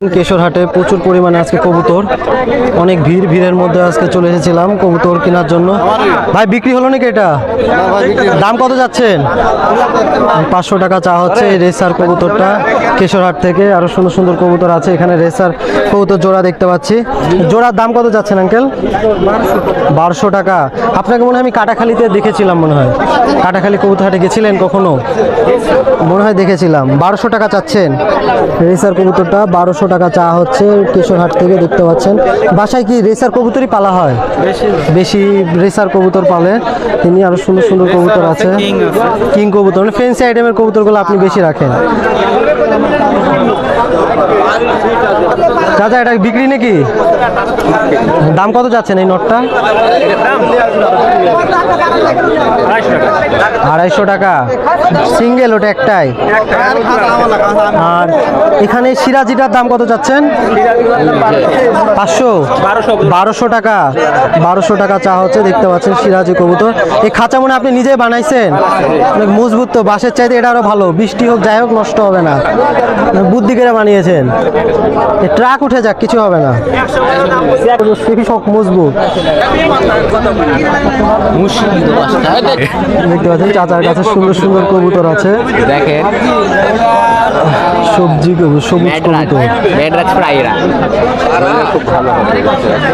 কেশরহাটে প্রচুর পরিমাণে আজকে কবুতর। অনেক ভিড়, ভিড়ের মধ্যে আজকে চলে এসেছিলাম কবুতর কেনার জন্য। ভাই, বিক্রি হলো নাকি এটা? দাম কত যাচ্ছেন? পাঁচশো টাকা চা হচ্ছে রেসার কবুতরটা। কেশরহাট থেকে আরও সুন্দর সুন্দর কবুতর আছে। এখানে রেসার কবুতর জোড়া দেখতে পাচ্ছি। জোড়ার দাম কত যাচ্ছেন, আঙ্কেল? বারোশো টাকা। আপনাকে মনে হয় আমি কাটাখালিতে দেখেছিলাম, মনে হয়। কাটাখালি কবুতরহাটে গেছিলেন কখনো? মনে হয় দেখেছিলাম। বারোশো টাকা চাচ্ছেন। রেসার কবুতরটা বারোশো টাকা চা হচ্ছে কেশরহাট থেকে দেখতে পাচ্ছেন। বাসায় কি রেসার কবুতরই পালা হয়? বেশি রেসার কবুতর পালে। তিনি আরও সুন্দর সুন্দর কবুতর আছে কিং কবুতর মানে ফেন্সি আইটেমের কবুতরগুলো আপনি বেশি রাখেন। চাচা এটা বিক্রি নাকি? দাম কত যাচ্ছেন এই নটটা? আড়াইশো টাকা। সিঙ্গেল ওটা একটাই। আর এখানে সিরাজিটার দাম কত চাচ্ছেন? পাঁচশো। বারোশো টাকা। বারোশো টাকা চা হচ্ছে দেখতে পাচ্ছেন সিরাজি কবুতর। এই খাঁচা মনে আপনি নিজেই বানাইছেন? অনেক মজবুত তো বাসের চাইতে এটা আরও ভালো। বৃষ্টি হোক যাই হোক নষ্ট হবে না। বুদ্ধি করে বানিয়েছেন। এ ট্রাক উঠে যাক কিছু হবে না। মজবুত। দেখতে পাচ্ছেন চাচার কাছে সুন্দর সুন্দর কবুতর আছে। দেখেন। সবজি কবুতর সবুজ কবুতর। মেডরাজ ফ্রাইরা খুব ভালো হবে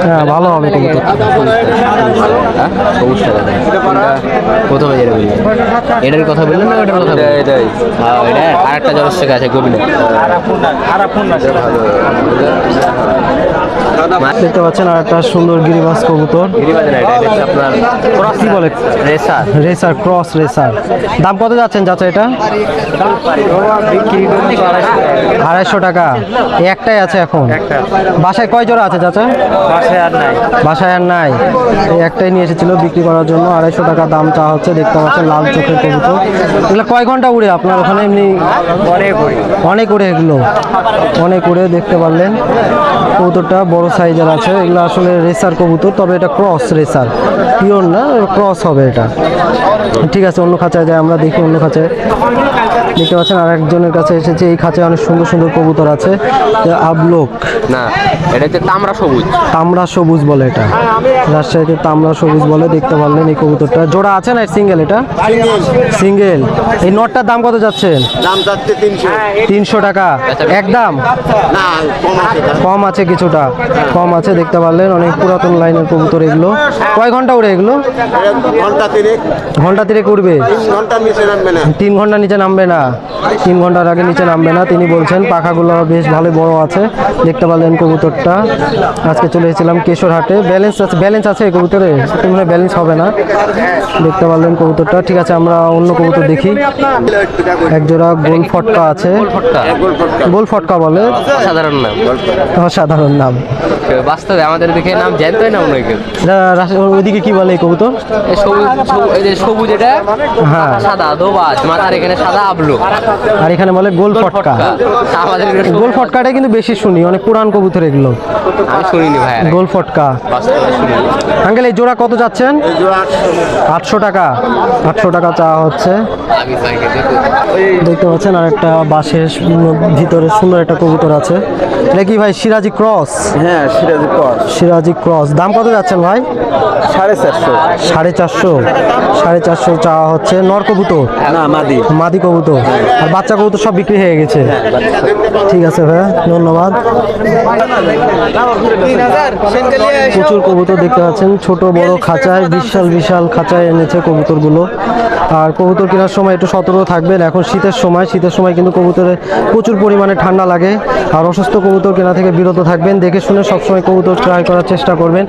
হ্যাঁ ভালো হবে কবুতর। হ্যাঁ? দেখেন প্রথমে যেটা বললেন। এটার কথা বললেন না ওটার কথা বললেন? এটাই হ্যাঁ এটা আর একটা জলস্য আছে গোবিন্দ দেখতে পাচ্ছেন আর একটা সুন্দর গিরিবাস কবুতর। আপনার ক্রস কি বলে? রেসার। Racer cross racer. দাম কত যাচ্ছেন চাচা এটা? আড়াইশো টাকা। একটাই আছে এখন? বাসায় কয় জোড়া আছে চাচা? বাসায় আর নাই। বাসায় আর নাই। এই একটাই নিয়ে এসেছিল বিক্রি করার জন্য। আড়াইশো টাকা দাম চা হচ্ছে দেখতে পাচ্ছেন লাল চোখের কবুতর। এগুলো কয় ঘণ্টা উড়ে আপনার ওখানে? এমনি অনেক অনেক উড়ে এগুলো। অনেক উড়ে দেখতে পারলেন। কবুতরটা বড় সাইজের আছে, এগুলো আসলে রেসার কবুতর, তবে এটা ক্রস রেসার পিওর না ক্রস হবে এটা। ঠিক আছে অন্য খাঁচায় যায় আমরা দেখি অন্য খাঁচায়। দেখতে পাচ্ছেন আর একজনের কাছে এসেছে। এই খাঁচায় অনেক সুন্দর সুন্দর কবুতর আছে। আবলোক। না এটা হচ্ছে তামরা সবুজ। তামরা সবুজ বলে এটা। রাজশাহীতে তামরা সবুজ বলে দেখতে পারলেন এই কবুতরটা। জোড়া আছে না সিঙ্গেল এটা? সিঙ্গেল। এই নটটার দাম কত যাচ্ছেন দাম যাচ্ছে তিনশো। তিনশো টাকা। একদম? কম আছে দাম। কম আছে কিছুটা। কম আছে দেখতে পারলেন। অনেক পুরাতন লাইনের কবুতর এগুলো। কয় ঘণ্টা উড়ে এগুলো? ঘণ্টা ঘণ্টা তিরেক উড়বে তিন ঘণ্টার নিচে নামবে না। তিন ঘণ্টা নিচে নামবে না। তিন ঘণ্টার আগে নিচে নামবে না তিনি বলছেন পাখাগুলো বেশ ভালো বড় আছে। দেখতে পারলেন কবুতরটা। আজকে চলে এসেছিলাম কেশরহাটে। ব্যালেন্স আছে ব্যালেন্স আছে কবুতরে? তো মনে ব্যালেন্স হবে না। দেখতে পারলেন কবুতরটা। ঠিক আছে আমরা অন্য কবুতর দেখি। এক জোড়া গোল ফটকা আছে। গোল ফটকা। বলে। সাধারণ নাম। অসাধারণ নাম। বাস্তবে আমাদের দেখে নাম জানতে হয় না মনে হয় কেউ। ওইদিকে কি বলে এই কবুতর? সবুজ সবুজ- এই যে সবুজ এটা হ্যাঁ। সাদা দোবাজ মাথার এখানে সাদা আবলু। আর এখানে বলে গোল ফটকা। আমাদের গোল ফটকাটা কিন্তু বেশি শুনি অনেক পুরান কবুতর এগুলো। আমি শুনিনি ভাই গোল ফটকা। আঙ্কেল এই জোড়া কত যাচ্ছেন? আটশো। টাকা। আটশো টাকা চা হচ্ছে। দেখতে পাচ্ছেন আর একটা বাঁশের উম ভিতরে সুন্দর একটা কবুতর আছে। এটা কি ভাই সিরাজি ক্রস? হ্যাঁ সিরাজি কর সিরাজি ক্রস। দাম কত যাচ্ছেন ভাই? সাড়ে চারশো। সাড়ে চারশো। সাড়ে চারশো চাওয়া হচ্ছে নর কবুতর? না মাদি। মাদি কবুতর। আর বাচ্চা কবুতর সব বিক্রি হয়ে গেছে। ঠিক আছে ভাইয়া ধন্যবাদ। প্রচুর কবুতর দেখতে পাচ্ছেন। ছোট বড় খাঁচায় বিশাল বিশাল খাঁচায় এনেছে কবুতরগুলো। আর কবুতর কেনার সময় একটু সতর্ক থাকবেন। এখন শীতের সময় শীতের সময় কিন্তু কবুতরে প্রচুর পরিমাণে ঠান্ডা লাগে। আর অসুস্থ কবুতর কেনা থেকে বিরত থাকবেন। দেখে শুনে সবসময় কবুতর ক্রয় করার চেষ্টা করবেন।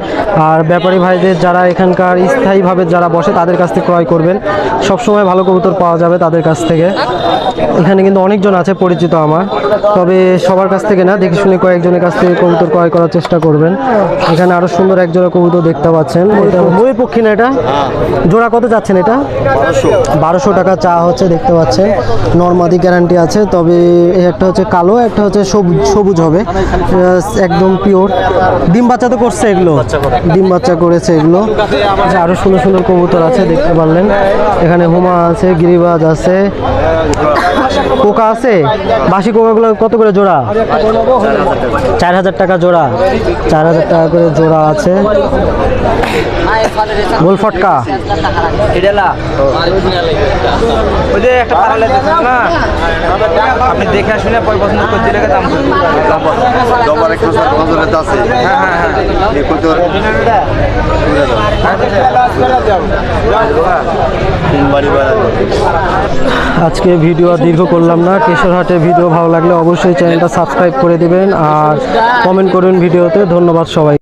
আর ব্যাপারী ভাইদের যারা এখানকার স্থায়ীভাবে যারা বসে তাদের কাছ থেকে ক্রয় করবেন। সবসময় ভালো কবুতর পাওয়া যাবে তাদের কাছ থেকে। এখানে কিন্তু অনেকজন আছে পরিচিত আমার। তবে সবার কাছ থেকে না দেখে শুনে কয়েকজনের কাছ থেকে কবুতর ক্রয় করার চেষ্টা করবেন। এখানে আরও সুন্দর এক জোড়া কবুতর দেখতে পাচ্ছেন। ময়ূর পক্ষী না এটা? জোড়া কত যাচ্ছেন এটা? বারোশো। টাকা চা হচ্ছে দেখতে পাচ্ছেন। নর্মাদি গ্যারান্টি আছে তবে একটা হচ্ছে কালো একটা হচ্ছে সবুজ সবুজ হবে। একদম পিওর ডিম বাচ্চা তো করছে এগুলো। ডিম বাচ্চা করেছে এগুলো। আচ্ছা, আরও সুন্দর সুন্দর কবুতর আছে দেখতে পারলেন। এখানে হুমা আছে গিরিবাজ আছে। কোকা আছে? বাসি কোকাগুলো কত করে জোড়া? চার হাজার টাকা জোড়া। চার হাজার টাকা করে জোড়া আছে। গোল ফটকা। ওই যে একটা না? আপনি দেখে শুনে পরে পছন্দ করতে লেগে দাম দবারে আছে। হ্যাঁ হ্যাঁ হ্যাঁ। আজকে ভিডিও দীর্ঘ করলাম না। কেশরহাটের ভিডিও ভালো লাগলে অবশ্যই চ্যানেলটা সাবস্ক্রাইব করে দিবেন। আর কমেন্ট করুন ভিডিওতে। ধন্যবাদ সবাই